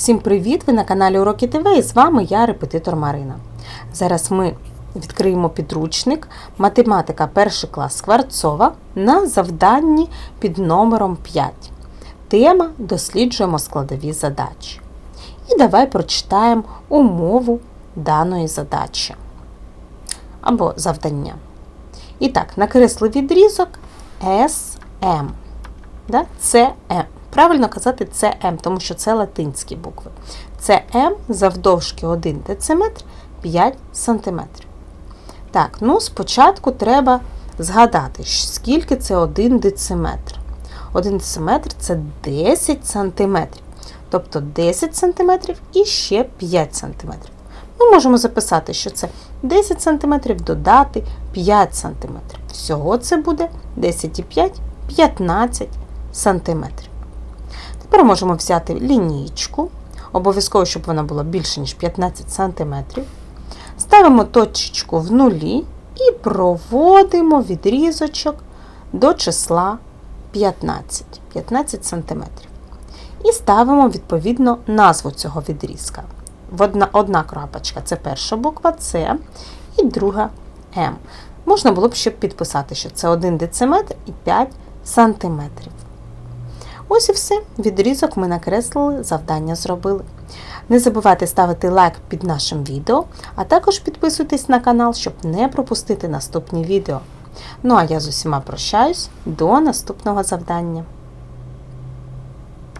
Всім привіт! Ви на каналі Уроки ТВ і з вами я, репетитор Марина. Зараз ми відкриємо підручник Математика 1 клас Скворцова на завданні під номером 5. Тема Досліджуємо складові задачі. І давай прочитаємо умову даної задачі або завдання. І так, накресли відрізок SM. Да? CM. Правильно казати CM, тому що це латинські букви. CM завдовжки 1 дециметр 5 см. Так, ну спочатку треба згадати, скільки це 1 дециметр. 1 дециметр це 10 см. Тобто 10 см і ще 5 см. Ми можемо записати, що це 10 см додати 5 см. Всього це буде 10,5 15 см. Тепер можемо взяти лінійку, обов'язково, щоб вона була більше, ніж 15 см. Ставимо точечку в нулі і проводимо відрізочок до числа 15 15 см. І ставимо відповідно назву цього відрізка. Одна, одна крапочка це перша буква С і друга М. Можна було б ще підписати, що це 1 дециметр і 5 сантиметрів. Ось і все. Відрізок ми накреслили, завдання зробили. Не забувайте ставити лайк під нашим відео, а також підписуйтесь на канал, щоб не пропустити наступні відео. Ну а я з усіма прощаюсь до наступного завдання.